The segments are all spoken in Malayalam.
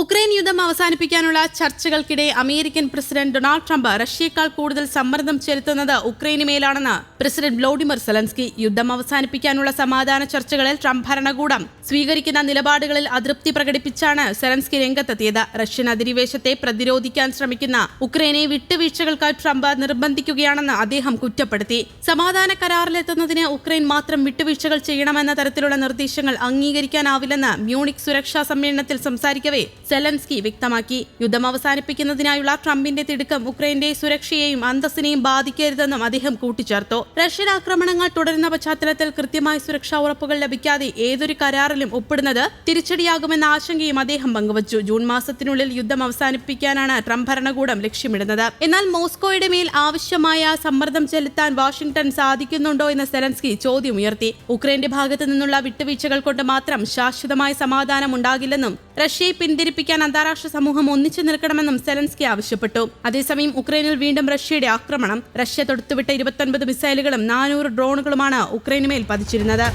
ഉക്രൈൻ യുദ്ധം അവസാനിപ്പിക്കാനുള്ള ചർച്ചകൾക്കിടെ അമേരിക്കൻ പ്രസിഡന്റ് ഡൊണാൾഡ് ട്രംപ് റഷ്യയേക്കാൾ കൂടുതൽ സമ്മർദ്ദം ചെലുത്തുന്നത് ഉക്രൈന് മേലാണെന്ന് പ്രസിഡന്റ് വ്ളോഡിമിർ സെലൻസ്കി യുദ്ധം അവസാനിപ്പിക്കാനുള്ള സമാധാന ചർച്ചകളിൽ ട്രംപ് ഭരണകൂടം സ്വീകരിക്കുന്ന നിലപാടുകളിൽ അതൃപ്തി പ്രകടിപ്പിച്ചാണ് സെലൻസ്കി രംഗത്തെത്തിയത്. റഷ്യൻ അധിനിവേശത്തെ പ്രതിരോധിക്കാൻ ശ്രമിക്കുന്ന ഉക്രൈനെ വിട്ടുവീഴ്ചകൾക്കായി ട്രംപ് നിർബന്ധിക്കുകയാണെന്ന് അദ്ദേഹം കുറ്റപ്പെടുത്തി. സമാധാന കരാറിലെത്തുന്നതിന് ഉക്രൈൻ മാത്രം വിട്ടുവീഴ്ചകൾ ചെയ്യണമെന്ന തരത്തിലുള്ള നിർദ്ദേശങ്ങൾ അംഗീകരിക്കാനാവില്ലെന്ന് മ്യൂണിക് സുരക്ഷാ സമ്മേളനത്തിൽ സംസാരിക്കവേ സെലൻസ്കി വ്യക്തമാക്കി. യുദ്ധം അവസാനിപ്പിക്കുന്നതിനായുള്ള ട്രംപിന്റെ തിടുക്കം ഉക്രൈന്റെ സുരക്ഷയെയും അന്തസ്സിനെയും ബാധിക്കരുതെന്നും അദ്ദേഹം കൂട്ടിച്ചേർത്തു. റഷ്യൻ ആക്രമണങ്ങൾ തുടരുന്ന പശ്ചാത്തലത്തിൽ കൃത്യമായ സുരക്ഷാ ഉറപ്പുകൾ ലഭിക്കാതെ ഏതൊരു കരാറിലും ഒപ്പിടുന്നത് തിരിച്ചടിയാകുമെന്ന ആശങ്കയും അദ്ദേഹം പങ്കുവച്ചു. ജൂൺ മാസത്തിനുള്ളിൽ യുദ്ധം അവസാനിപ്പിക്കാനാണ് ട്രംപ് ഭരണകൂടം ലക്ഷ്യമിടുന്നത്. എന്നാൽ മോസ്കോയുടെ മേൽ ആവശ്യമായ സമ്മർദ്ദം ചെലുത്താൻ വാഷിംഗ്ടൺ സാധിക്കുന്നുണ്ടോ എന്ന സെലൻസ്കി ചോദ്യം ഉയർത്തി. ഉക്രൈന്റെ ഭാഗത്തു നിന്നുള്ള വിട്ടുവീഴ്ചകൾ കൊണ്ട് മാത്രം ശാശ്വതമായ സമാധാനം ഉണ്ടാകില്ലെന്നും റഷ്യയെ പിന്തിരിപ്പിക്കാൻ അന്താരാഷ്ട്ര സമൂഹം ഒന്നിച്ചു നിൽക്കണമെന്നും സെലൻസ്കി ആവശ്യപ്പെട്ടു. അതേസമയം ഉക്രൈനിൽ വീണ്ടും റഷ്യയുടെ ആക്രമണം. റഷ്യ തൊടുത്തുവിട്ട ഇരുപത്തൊൻപത് മിസൈലുകളും നാനൂറ് ഡ്രോണുകളുമാണ് ഉക്രൈനുമേൽ പതിച്ചിരുന്നത്.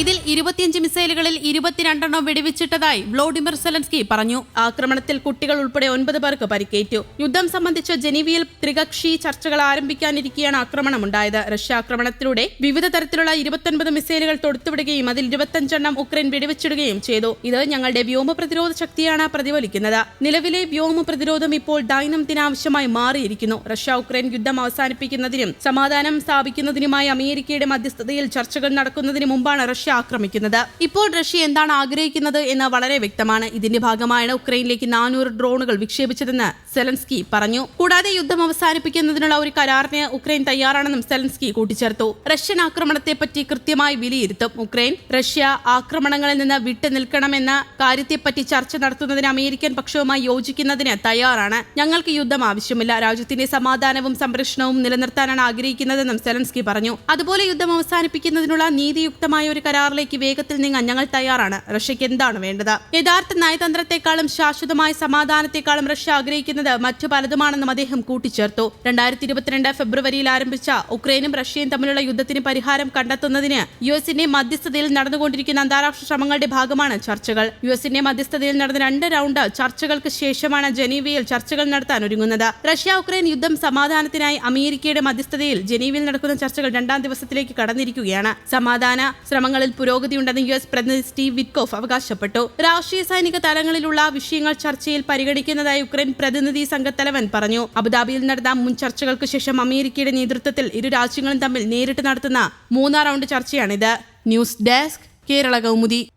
ഇതിൽ ഇരുപത്തിയഞ്ച് മിസൈലുകളിൽ ഇരുപത്തിരണ്ടെണ്ണം വെടിവെച്ചിട്ടതായി വ്ളോഡിമിർ സെലൻസ്കി പറഞ്ഞു. ആക്രമണത്തിൽ കുട്ടികൾ ഉൾപ്പെടെ ഒൻപത് പേർക്ക് പരിക്കേറ്റു. യുദ്ധം സംബന്ധിച്ച് ജനീവയിൽ ത്രികക്ഷി ചർച്ചകൾ ആരംഭിക്കാനിരിക്കെയാണ് ആക്രമണമുണ്ടായത്. റഷ്യ ആക്രമണത്തിലൂടെ വിവിധ തരത്തിലുള്ള ഇരുപത്തൊൻപത് മിസൈലുകൾ തൊടുത്തുവിടുകയും അതിൽ ഇരുപത്തഞ്ചെണ്ണം ഉക്രൈൻ വെടിവെച്ചിടുകയും ചെയ്തു. ഇത് ഞങ്ങളുടെ വ്യോമ പ്രതിരോധ ശക്തിയാണ് പ്രതിഫലിക്കുന്നത്. നിലവിലെ വ്യോമ പ്രതിരോധം ഇപ്പോൾ ദൈനംദിനാവശ്യമായി മാറിയിരിക്കുന്നു. റഷ്യ ഉക്രൈൻ യുദ്ധം അവസാനിപ്പിക്കുന്നതിനും സമാധാനം സ്ഥാപിക്കുന്നതിനുമായി അമേരിക്കയുടെ മധ്യസ്ഥതയിൽ ചർച്ചകൾ നടക്കുന്നതിന് മുമ്പാണ് റഷ്യ ആക്രമിക്കുന്നത്. ഇപ്പോൾ റഷ്യ എന്താണ് ആഗ്രഹിക്കുന്നത് എന്ന് വളരെ വ്യക്തമാണ്. ഇതിന്റെ ഭാഗമായാണ് ഉക്രൈനിലേക്ക് നാനൂറ് ഡ്രോണുകൾ വിക്ഷേപിച്ചതെന്ന് സെലൻസ്കി പറഞ്ഞു. കൂടാതെ യുദ്ധം അവസാനിപ്പിക്കുന്നതിനുള്ള ഒരു കരാറിന് ഉക്രൈൻ തയ്യാറാണെന്നും സെലൻസ്കി കൂട്ടിച്ചേർത്തു. റഷ്യൻ ആക്രമണത്തെപ്പറ്റി കൃത്യമായി വിലയിരുത്തും. ഉക്രൈൻ റഷ്യ ആക്രമണങ്ങളിൽ നിന്ന് വിട്ടു നിൽക്കണമെന്ന കാര്യത്തെപ്പറ്റി ചർച്ച നടത്തുന്നതിന് അമേരിക്കൻ പക്ഷവുമായി യോജിക്കുന്നതിന് തയ്യാറാണ്. ഞങ്ങൾക്ക് യുദ്ധം ആവശ്യമില്ല. രാജ്യത്തിന്റെ സമാധാനവും സംരക്ഷണവും നിലനിർത്താനാണ് ആഗ്രഹിക്കുന്നതെന്നും സെലൻസ്കി പറഞ്ഞു. അതുപോലെ യുദ്ധം അവസാനിപ്പിക്കുന്നതിനുള്ള നീതിയുക്തമായ ഒരു കരാറിലേക്ക് വേഗത്തിൽ നീങ്ങാൻ ഞങ്ങൾ തയ്യാറാണ്. റഷ്യയ്ക്ക് എന്താണ് വേണ്ടത്? യഥാർത്ഥ നയതന്ത്രത്തെക്കാളും ശാശ്വതമായ സമാധാനത്തെക്കാളും റഷ്യ ആഗ്രഹിക്കുന്നത് മറ്റു പലതുമാണെന്നും അദ്ദേഹം കൂട്ടിച്ചേർത്തു. രണ്ടായിരത്തി ഇരുപത്തിരണ്ട് ഫെബ്രുവരിയിൽ ആരംഭിച്ച ഉക്രൈനും റഷ്യയും തമ്മിലുള്ള യുദ്ധത്തിന് പരിഹാരം കണ്ടെത്തുന്നതിന് യു എസിന്റെ മധ്യസ്ഥതയിൽ നടന്നുകൊണ്ടിരിക്കുന്ന അന്താരാഷ്ട്ര ശ്രമങ്ങളുടെ ഭാഗമാണ് ചർച്ചകൾ. യു എസിന്റെ മധ്യസ്ഥതയിൽ നടന്ന രണ്ട് റൗണ്ട് ചർച്ചകൾക്ക് ശേഷമാണ് ജനീവയിൽ ചർച്ചകൾ നടത്താൻ ഒരുങ്ങുന്നത്. റഷ്യ ഉക്രൈൻ യുദ്ധം സമാധാനത്തിനായി അമേരിക്കയുടെ മധ്യസ്ഥതയിൽ ജനീവയിൽ നടക്കുന്ന ചർച്ചകൾ രണ്ടാം ദിവസത്തിലേക്ക് കടന്നിരിക്കുകയാണ്. സമാധാന ശ്രമങ്ങളിൽ പുരോഗതിയുണ്ടെന്ന് യു എസ് പ്രതിനിധി സ്റ്റീവ് വിറ്റ്കോഫ് അവകാശപ്പെട്ടു. രാഷ്ട്രീയ സൈനിക തലങ്ങളിലുള്ള വിഷയങ്ങൾ ചർച്ചയിൽ പരിഗണിക്കുന്നതായി യുക്രൈൻ പ്രതിനിധി സംഘത്തലവൻ പറഞ്ഞു. അബുദാബിയിൽ നടന്ന മുൻ ചർച്ചകൾക്ക് ശേഷം അമേരിക്കയുടെ നേതൃത്വത്തിൽ ഇരു രാജ്യങ്ങളും തമ്മിൽ നേരിട്ട് നടത്തുന്ന മൂന്നാം round ചർച്ചയാണിത്. News desk Kerala Kaumudi.